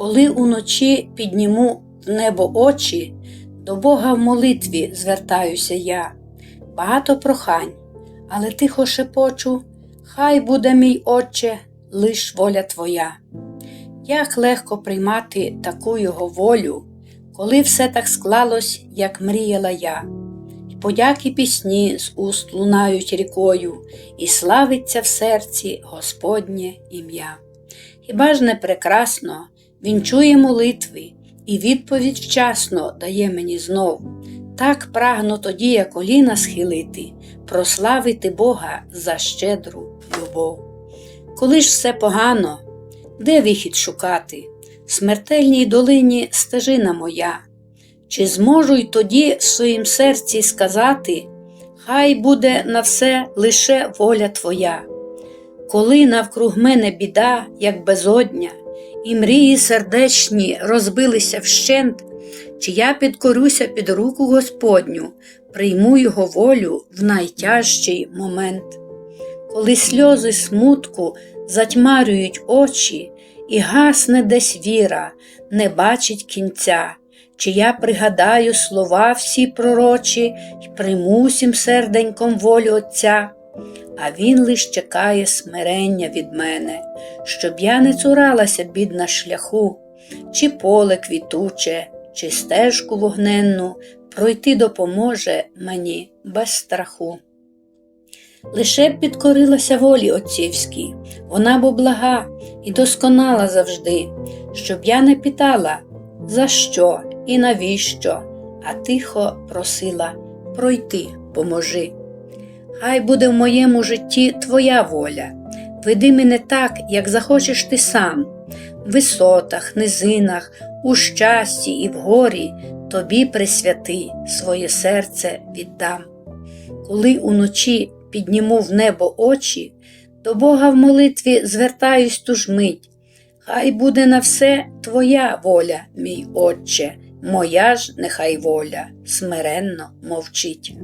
Коли уночі підніму в небо очі, до Бога в молитві звертаюся я. Багато прохань, але тихо шепочу, хай буде мій Отче, лиш воля Твоя. Як легко приймати таку його волю, коли все так склалось, як мріяла я. І подяки пісні з уст лунають рікою, і славиться в серці Господнє ім'я. Хіба ж не прекрасно, він чує молитви, і відповідь вчасно дає мені знов. Так прагну тоді, як коліна схилити, прославити Бога за щедру любов. Коли ж все погано, де вихід шукати? В смертельній долині стежина моя. Чи зможу й тоді в своїм серці сказати, хай буде на все лише воля Твоя. Коли навкруг мене біда, як безодня, і мрії сердечні розбилися вщент, чи я підкорюся під руку Господню, прийму його волю в найтяжчий момент. Коли сльози смутку затьмарюють очі, і гасне десь віра, не бачить кінця, чи я пригадаю слова всі пророчі й приму всім серденьком волю Отця, а він лиш чекає смирення від мене, щоб я не цуралася бід на шляху, чи поле квітуче, чи стежку вогненну пройти допоможе мені без страху. Лише б підкорилася волі отцівській, вона бо блага і досконала завжди, щоб я не питала, за що і навіщо, а тихо просила пройти, поможи. Хай буде в моєму житті твоя воля, веди мене так, як захочеш ти сам, в висотах, низинах, у щасті і в горі тобі присвяти своє серце віддам. Коли уночі підніму в небо очі, до Бога в молитві звертаюсь ту ж мить. Хай буде на все твоя воля, мій Отче, моя ж нехай воля смиренно мовчить.